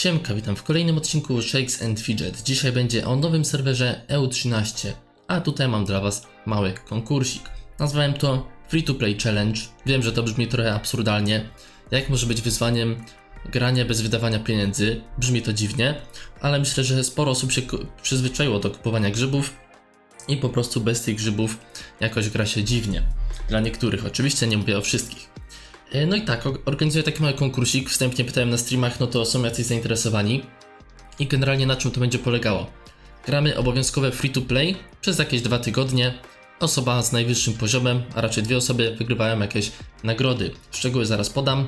Siemka, witam w kolejnym odcinku Shakes and Fidget. Dzisiaj będzie o nowym serwerze EU13, a tutaj mam dla Was mały konkursik. Nazwałem to Free to Play Challenge. Wiem, że to brzmi trochę absurdalnie. Jak może być wyzwaniem granie bez wydawania pieniędzy? Brzmi to dziwnie, ale myślę, że sporo osób się przyzwyczaiło do kupowania grzybów i po prostu bez tych grzybów jakoś gra się dziwnie. Dla niektórych, oczywiście nie mówię o wszystkich. E, No i tak, organizuję taki mały konkursik. Wstępnie pytałem na streamach, no to są jacyś zainteresowani. I generalnie na czym to będzie polegało? Gramy obowiązkowe free to play przez jakieś dwa tygodnie. Osoba z najwyższym poziomem, a raczej dwie osoby, wygrywają jakieś nagrody. Szczegóły zaraz podam.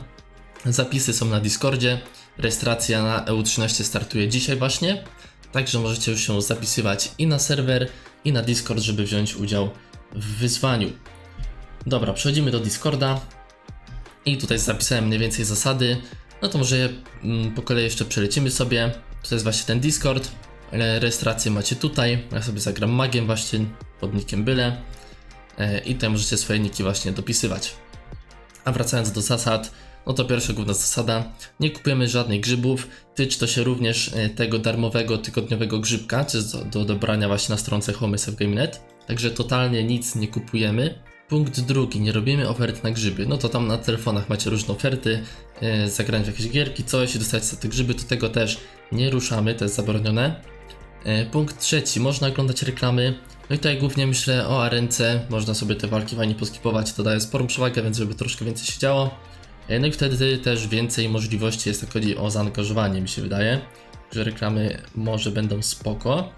Zapisy są na Discordzie. Rejestracja na EU13 startuje dzisiaj właśnie. Także możecie już się zapisywać i na serwer, i na Discord, żeby wziąć udział w wyzwaniu. Dobra, przechodzimy do Discorda. I tutaj zapisałem mniej więcej zasady. No to może mm, po kolei jeszcze przelecimy sobie. To jest właśnie ten Discord. Rejestrację macie tutaj. Ja sobie zagram magiem właśnie pod nickiem byle. E, I tutaj możecie swoje niki właśnie dopisywać. A wracając do zasad, no to pierwsza główna zasada. Nie kupujemy żadnych grzybów. Tyczy to się również e, tego darmowego tygodniowego grzybka, czy do, do dobrania właśnie na stronce homesfgame.net. Także totalnie nic nie kupujemy. Punkt drugi, nie robimy ofert na grzyby. No to tam na telefonach macie różne oferty, yy, zagrać w jakieś gierki, coś dostać te grzyby, to tego też nie ruszamy, to jest zabronione. Yy, punkt trzeci, można oglądać reklamy. No i tutaj głównie myślę o arence, można sobie te walki fajnie poskipować, to daje sporą przewagę, więc żeby troszkę więcej się działo. Yy, no i wtedy też więcej możliwości jest, jak chodzi o zaangażowanie, mi się wydaje, że reklamy może będą spoko.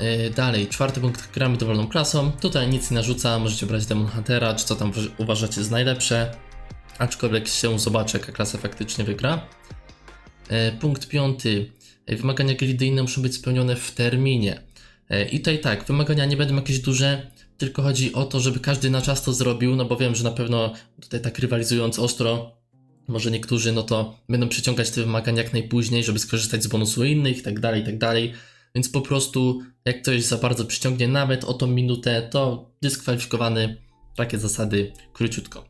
Yy, Dalej, czwarty punkt, gramy dowolną klasą. Tutaj nic nie narzuca, możecie brać Demon Huntera, czy co tam uważ- uważacie za najlepsze. Aczkolwiek się zobaczy, jaka klasa faktycznie wygra. Yy, Punkt piąty, wymagania gildyjne muszą być spełnione w terminie. Yy, I tutaj tak, wymagania nie będą jakieś duże, tylko chodzi o to, żeby każdy na czas to zrobił, no bo wiem, że na pewno tutaj tak rywalizując ostro, może niektórzy no to będą przyciągać te wymagania jak najpóźniej, żeby skorzystać z bonusu innych i tak dalej, i tak dalej. Więc po prostu, jak ktoś za bardzo przyciągnie nawet o tą minutę, to dyskwalifikowany. Takie zasady króciutko.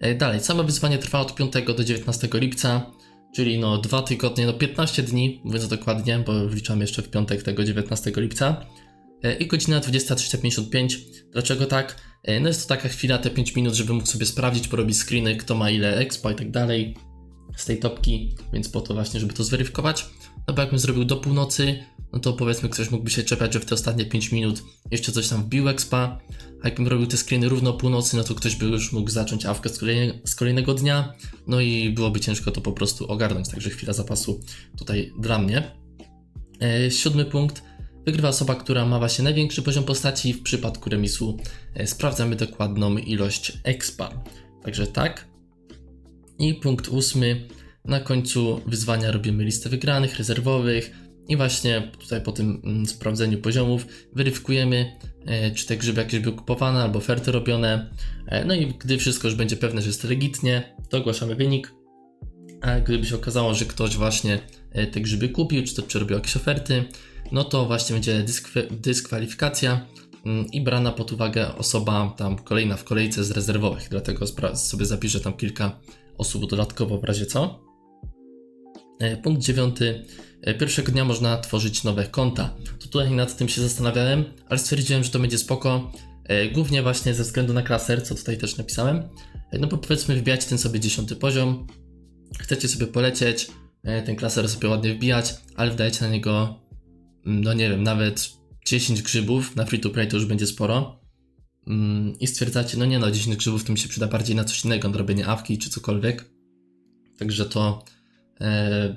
E, Dalej, samo wyzwanie trwa od 5 do 19 lipca, czyli no 2 tygodnie, no 15 dni, mówiąc dokładnie, bo wliczam jeszcze w piątek tego 19 lipca. E, I godzina 23.55. Dlaczego tak? E, No jest to taka chwila, te 5 minut, żeby mógł sobie sprawdzić, porobić screeny, kto ma ile expa i tak dalej z tej topki, więc po to właśnie, żeby to zweryfikować. No bo jakbym zrobił do północy, no to powiedzmy ktoś mógłby się czepiać, że w te ostatnie 5 minut jeszcze coś tam wbił expa, a jakbym robił te screeny równo o północy, no to ktoś by już mógł zacząć awkę z, kolejne, z kolejnego dnia, no i byłoby ciężko to po prostu ogarnąć, także chwila zapasu tutaj dla mnie. E, siódmy punkt. Wygrywa osoba, która ma właśnie największy poziom postaci. W przypadku remisu e, sprawdzamy dokładną ilość expa. Także tak. I punkt ósmy. Na końcu wyzwania robimy listę wygranych, rezerwowych i właśnie tutaj po tym mm, sprawdzeniu poziomów weryfikujemy, e, czy te grzyby jakieś były kupowane albo oferty robione. E, no i gdy wszystko już będzie pewne, że jest legitnie, to ogłaszamy wynik. A gdyby się okazało, że ktoś właśnie e, te grzyby kupił, czy to przerobił jakieś oferty, no to właśnie będzie dyskwalifikacja mm, i brana pod uwagę osoba tam kolejna w kolejce z rezerwowych. Dlatego sobie zapiszę tam kilka osób dodatkowo w razie co. E, Punkt dziewiąty. E, Pierwszego dnia można tworzyć nowe konta. Tutaj nad tym się zastanawiałem, ale stwierdziłem, że to będzie spoko. e, Głównie właśnie ze względu na klaser, co tutaj też napisałem. No bo powiedzmy wbijać ten sobie dziesiąty poziom. Chcecie sobie polecieć, ten klaser sobie ładnie wbijać, ale wdajecie na niego, mm, no nie wiem, nawet 10 grzybów. Na free to play to już będzie sporo. Mm, I stwierdzacie, no nie no, 10 grzybów to mi się przyda bardziej na coś innego, na robienie awki czy cokolwiek. Także to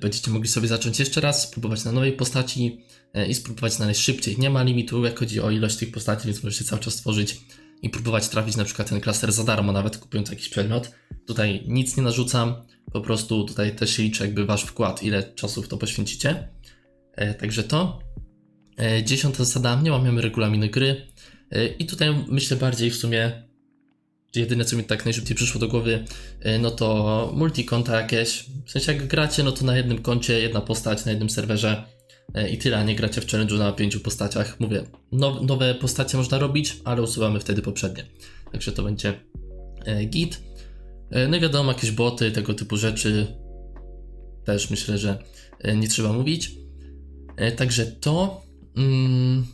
będziecie mogli sobie zacząć jeszcze raz, spróbować na nowej postaci e, i spróbować znaleźć szybciej. Nie ma limitu, jak chodzi o ilość tych postaci, więc możecie cały czas tworzyć i próbować trafić na przykład ten klaster za darmo, nawet kupując jakiś przedmiot. Tutaj nic nie narzucam, po prostu tutaj też się liczy jakby wasz wkład, ile czasu w to poświęcicie. E, także to. E, dziesiąta zasada, nie łamiemy regulaminu gry. E, I tutaj myślę bardziej w sumie jedyne co mi tak najszybciej przyszło do głowy, y, no to multikonta jakieś. W sensie jak gracie, no to na jednym koncie jedna postać na jednym serwerze y, i tyle, a nie gracie w challenge'u na pięciu postaciach. Mówię, now, nowe postacie można robić, ale usuwamy wtedy poprzednie. Także to będzie y, git. No i wiadomo, jakieś boty, tego typu rzeczy. też myślę, że e, nie trzeba mówić. E, Także to. Mm,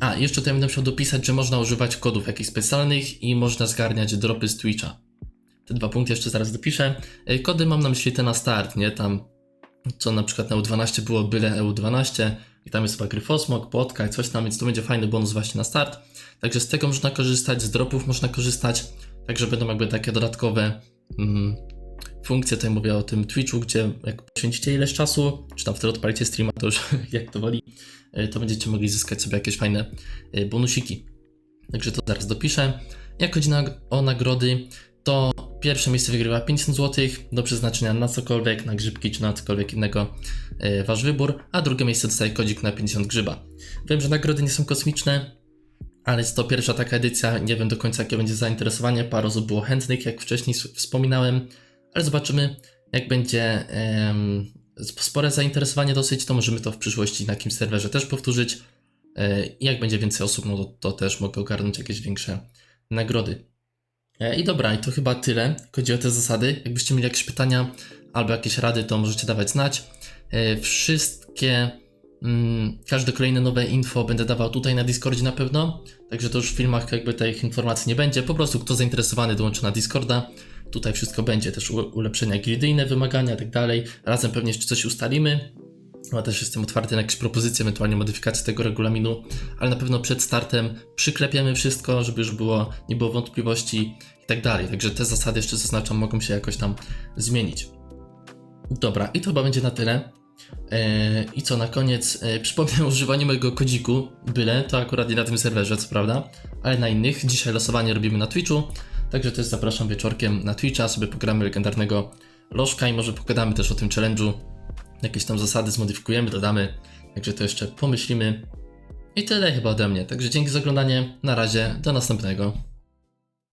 a, jeszcze tutaj będę musiał dopisać, że można używać kodów jakichś specjalnych i można zgarniać dropy z Twitcha. Te dwa punkty jeszcze zaraz dopiszę. E, Kody mam na myśli te na start, nie? Tam, co na przykład na EU12 było byle EU12 i tam jest chyba Gryfosmog, Płotka i coś tam, więc to będzie fajny bonus właśnie na start. Także z tego można korzystać, z dropów można korzystać, także będą jakby takie dodatkowe mm, funkcje, tutaj mówię o tym Twitchu, gdzie jak poświęcicie ileś czasu, czy tam wtedy odpalicie streama, to już jak to woli, y, to będziecie mogli zyskać sobie jakieś fajne y, bonusiki. Także to zaraz dopiszę. Jak chodzi na, o nagrody, to pierwsze miejsce wygrywa 50 zł do przeznaczenia na cokolwiek, na grzybki czy na cokolwiek innego, y, wasz wybór, a drugie miejsce dostaje kodzik na 50 grzyba. Wiem, że nagrody nie są kosmiczne, ale jest to pierwsza taka edycja, nie wiem do końca jakie będzie zainteresowanie, parę osób było chętnych, jak wcześniej wspominałem, ale zobaczymy, jak będzie em, spore zainteresowanie dosyć, to możemy to w przyszłości na jakimś serwerze też powtórzyć. E, I jak będzie więcej osób, no to, to też mogę ogarnąć jakieś większe nagrody. E, I dobra, i to chyba tyle, chodzi o te zasady. Jakbyście mieli jakieś pytania albo jakieś rady, to możecie dawać znać. E, Wszystkie, mm, każde kolejne nowe info będę dawał tutaj na Discordzie na pewno, także to już w filmach jakby tych informacji nie będzie. Po prostu kto zainteresowany dołączy na Discorda. Tutaj wszystko będzie, też ulepszenia gildyjne, wymagania i tak dalej. Razem pewnie jeszcze coś ustalimy. Ja też jestem otwarty na jakieś propozycje, ewentualnie modyfikacje tego regulaminu, ale na pewno przed startem przyklepiemy wszystko, żeby już było, nie było wątpliwości i tak dalej. Także te zasady jeszcze zaznaczam, mogą się jakoś tam zmienić. Dobra, i to chyba będzie na tyle. Eee, I co na koniec, e, przypomnę o używaniu mojego kodziku, byle, to akurat nie na tym serwerze, co prawda, ale na innych. Dzisiaj losowanie robimy na Twitchu, także też zapraszam wieczorkiem na Twitcha, sobie pogramy legendarnego lożka i może pogadamy też o tym challenge'u. Jakieś tam zasady zmodyfikujemy, dodamy, także to jeszcze pomyślimy. I tyle chyba ode mnie, także dzięki za oglądanie, na razie, do następnego.